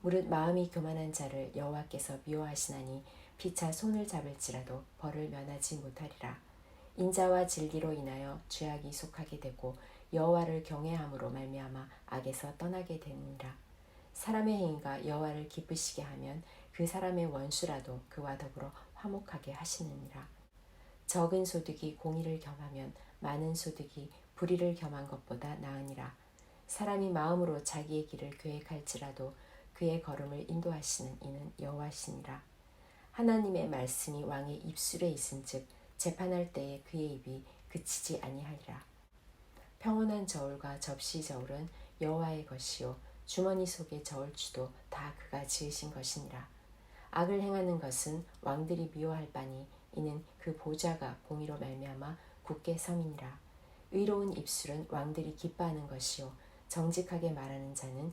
무릇 마음이 교만한 자를 여호와께서 미워하시나니 피차 손을 잡을지라도 벌을 면하지 못하리라. 인자와 진리로 인하여 죄악이 속하게 되고 여호와를 경외함으로 말미암아 악에서 떠나게 되느니라. 사람의 행위가 여호와를 기쁘시게 하면 그 사람의 원수라도 그와 더불어 화목하게 하시느니라. 적은 소득이 공의를 겸하면 많은 소득이 불의를 겸한 것보다 나으니라. 사람이 마음으로 자기의 길을 계획할지라도 그의 걸음을 인도하시는 이는 여호와시니라. 하나님의 말씀이 왕의 입술에 있은즉 재판할 때에 그의 입이 그치지 아니하리라. 평온한 저울과 접시 저울은 여호와의 것이요 주머니 속의 저울추도 다 그가 지으신 것이니라. 악을 행하는 것은 왕들이 미워할 바니 이는 그 보좌가 공의로 말미암아 굳게 섬이니라. 의로운 입술은 왕들이 기뻐하는 것이요 정직하게 말하는 자는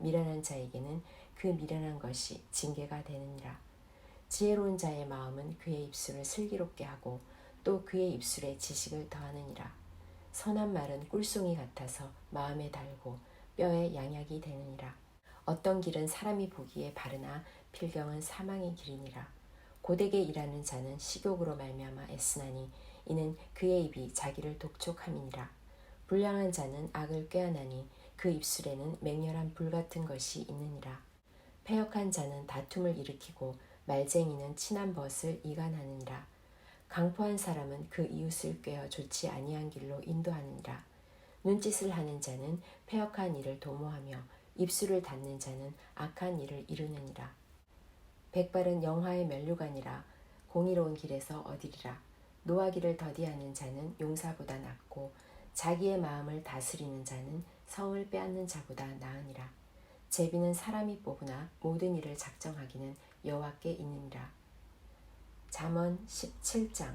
미련한 자에게는 그 미련한 것이 징계가 되느니라. 지혜로운 자의 마음은 그의 입술을 슬기롭게 하고 또 그의 입술에 지식을 더하느니라. 선한 말은 꿀송이 같아서 마음에 달고 뼈에 양약이 되느니라. 어떤 길은 사람이 보기에 바르나 필경은 사망의 길이니라. 고되게 일하는 자는 식욕으로 말미암아 애쓰나니 이는 그의 입이 자기를 독촉함이니라. 불량한 자는 악을 꾀하나니 그 입술에는 맹렬한 불 같은 것이 있느니라. 패역한 자는 다툼을 일으키고 말쟁이는 친한 벗을 이간하느니라. 강포한 사람은 그 이웃을 꿰어 좋지 아니한 길로 인도하느니라. 눈짓을 하는 자는 패역한 일을 도모하며 입술을 닫는 자는 악한 일을 이루느니라. 백발은 영화의 멸류관이라 공의로운 길에서 얻으리라. 노하기를 더디하는 자는 용사보다 낫고 자기의 마음을 다스리는 자는 성을 빼앗는 자보다 나으니라. 제비는 사람이 뽑으나 모든 일을 작정하기는 여호와께 있느니라. 잠언 17장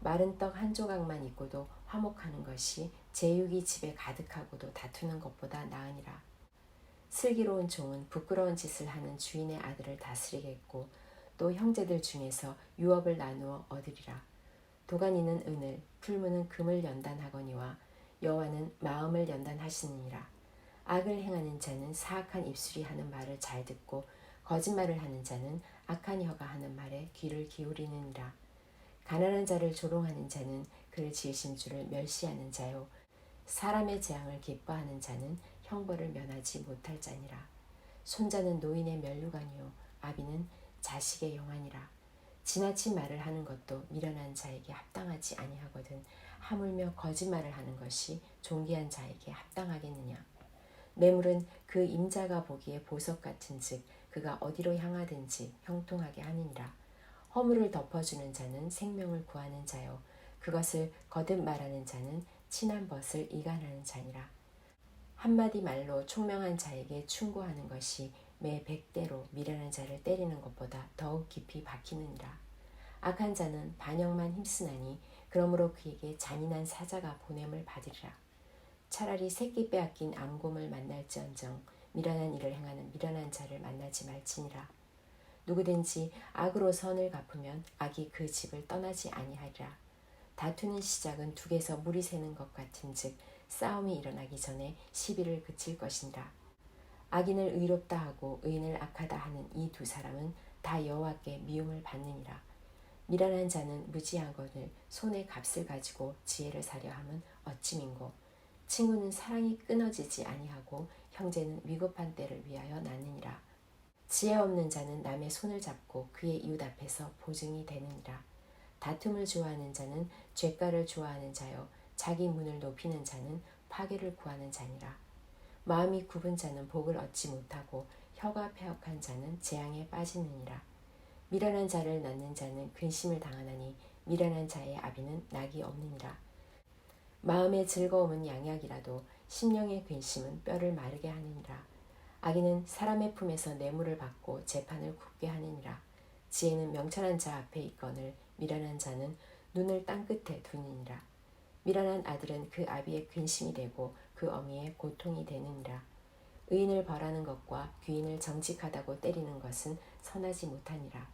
마른 떡 한 조각만 있고도 화목하는 것이 제육이 집에 가득하고도 다투는 것보다 나으니라. 슬기로운 종은 부끄러운 짓을 하는 주인의 아들을 다스리겠고 또 형제들 중에서 유업을 나누어 얻으리라. 도가니는 은을, 풀무는 금을 연단하거니와 여호와는 마음을 연단하시느니라. 악을 행하는 자는 사악한 입술이 하는 말을 잘 듣고 거짓말을 하는 자는 악한 혀가 하는 말에 귀를 기울이느니라. 가난한 자를 조롱하는 자는 그를 지으신 주를 멸시하는 자요. 사람의 재앙을 기뻐하는 자는 형벌을 면하지 못할 자니라. 손자는 노인의 멸류관이요 아비는 자식의 영안이라. 지나친 말을 하는 것도 미련한 자에게 합당하지 아니하거든 하물며 거짓말을 하는 것이 존귀한 자에게 합당하겠느냐? 뇌물은 그 임자가 보기에 보석 같은즉 그가 어디로 향하든지 형통하게 하느니라. 허물을 덮어주는 자는 생명을 구하는 자요. 그것을 거듭 말하는 자는 친한 벗을 이간하는 자니라. 한마디 말로 총명한 자에게 충고하는 것이 매 백대로 미련한 자를 때리는 것보다 더욱 깊이 박히느니라. 악한 자는 반역만 힘쓰나니 그러므로 그에게 잔인한 사자가 보냄을 받으리라. 차라리 새끼 빼앗긴 암곰을 만날지언정 미련한 일을 행하는 미련한 자를 만나지 말지니라. 누구든지 악으로 선을 갚으면 악이 그 집을 떠나지 아니하리라. 다투는 시작은 둑에서 물이 새는 것 같은즉 싸움이 일어나기 전에 시비를 그칠 것이니라. 악인을 의롭다 하고 의인을 악하다 하는 이 두 사람은 다 여호와께 미움을 받느니라. 미련한 자는 무지하거늘 손에 값을 가지고 지혜를 사려 함은 어찌 민고 친구는 사랑이 끊어지지 아니하고 형제는 위급한 때를 위하여 낳느니라. 지혜 없는 자는 남의 손을 잡고 그의 이웃 앞에서 보증이 되느니라. 다툼을 좋아하는 자는 죄가를 좋아하는 자요 자기 문을 높이는 자는 파괴를 구하는 자니라. 마음이 굽은 자는 복을 얻지 못하고 혀가 폐역한 자는 재앙에 빠지느니라. 미련한 자를 낳는 자는 근심을 당하나니 미련한 자의 아비는 낙이 없느니라. 마음의 즐거움은 양약이라도 심령의 근심은 뼈를 마르게 하느니라. 악인은 사람의 품에서 뇌물을 받고 재판을 굳게 하느니라. 지혜는 명철한 자 앞에 있거늘 미련한 자는 눈을 땅 끝에 두느니라. 미련한 아들은 그 아비의 근심이 되고 그 어미의 고통이 되느니라. 의인을 벌하는 것과 귀인을 정직하다고 때리는 것은 선하지 못하니라.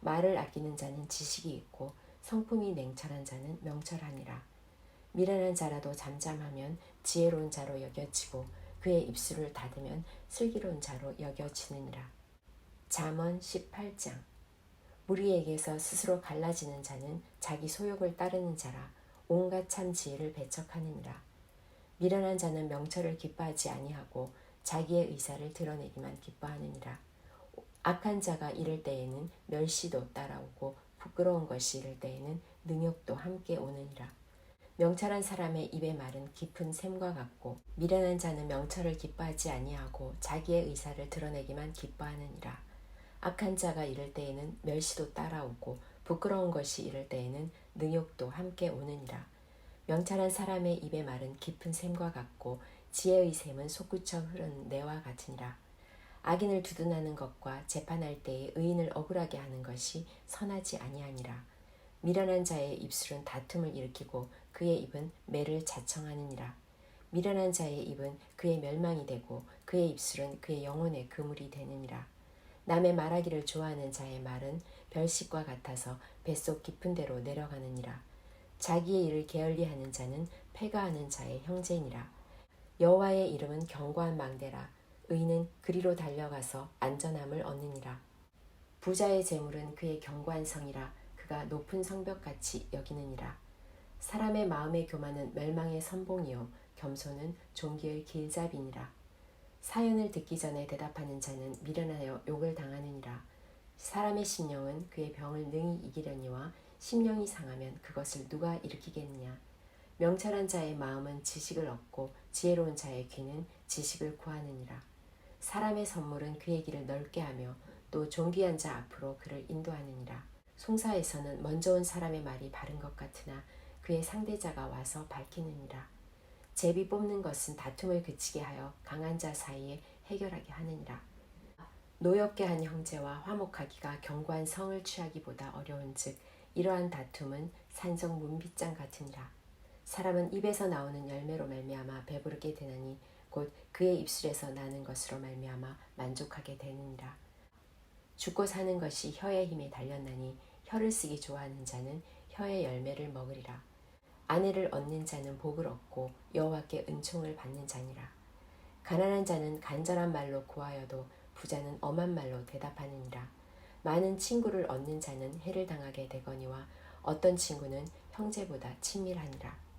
말을 아끼는 자는 지식이 있고 성품이 냉철한 자는 명철하니라. 미련한 자라도 잠잠하면 지혜로운 자로 여겨지고 그의 입술을 닫으면 슬기로운 자로 여겨지느니라. 잠언 18장 무리에게서 스스로 갈라지는 자는 자기 소욕을 따르는 자라 온갖 참 지혜를 배척하느니라. 미련한 자는 명철을 기뻐하지 아니하고 자기의 의사를 드러내기만 기뻐하느니라. 악한 자가 이를 때에는 멸시도 따라오고 부끄러운 것이 이를 때에는 능욕도 함께 오느니라. 명철한 사람의 입의 말은 깊은 샘과 같고 미련한 자는 명철을 기뻐하지 아니하고 자기의 의사를 드러내기만 기뻐하느니라. 악한 자가 이를 때에는 멸시도 따라오고 부끄러운 것이 이를 때에는 능욕도 함께 오느니라. 명철한 사람의 입의 말은 깊은 샘과 같고 지혜의 샘은 솟구쳐 흐르는 내와 같으니라. 악인을 두둔하는 것과 재판할 때에 의인을 억울하게 하는 것이 선하지 아니하니라. 미련한 자의 입술은 다툼을 일으키고 그의 입은 매를 자청하느니라. 미련한 자의 입은 그의 멸망이 되고 그의 입술은 그의 영혼의 그물이 되느니라. 남의 말하기를 좋아하는 자의 말은 별식과 같아서 뱃속 깊은 데로 내려가느니라. 자기의 일을 게을리하는 자는 패가하는 자의 형제니라. 여호와의 이름은 견고한 망대라. 의인은 그리로 달려가서 안전함을 얻느니라. 부자의 재물은 그의 견고한 성이라. 그가 높은 성벽같이 여기느니라. 사람의 마음의 교만은 멸망의 선봉이요 겸손은 종기의 길잡이니라. 사연을 듣기 전에 대답하는 자는 미련하여 욕을 당하느니라. 사람의 심령은 그의 병을 능히 이기려니와 심령이 상하면 그것을 누가 일으키겠느냐. 명철한 자의 마음은 지식을 얻고 지혜로운 자의 귀는 지식을 구하느니라. 사람의 선물은 그의 길을 넓게 하며 또 존귀한 자 앞으로 그를 인도하느니라. 송사에서는 먼저 온 사람의 말이 바른 것 같으나 그의 상대자가 와서 밝히느니라. 제비 뽑는 것은 다툼을 그치게 하여 강한 자 사이에 해결하게 하느니라. 노엽게 한 형제와 화목하기가 견고한 성을 취하기보다 어려운즉 이러한 다툼은 산성 문빗장 같으니라. 사람은 입에서 나오는 열매로 말미암아 배부르게 되나니 곧 그의 입술에서 나는 것으로 말미암아 만족하게 되느니라. 죽고 사는 것이 혀의 힘에 달렸나니 혀를 쓰기 좋아하는 자는 혀의 열매를 먹으리라. 아내를 얻는 자는 복을 얻고 여호와께 은총을 받는 자니라. 가난한 자는 간절한 말로 구하여도 부자는 엄한 말로 대답하느니라. 많은 친구를 얻는 자는 해를 당하게 되거니와 어떤 친구는 형제보다 친밀하니라.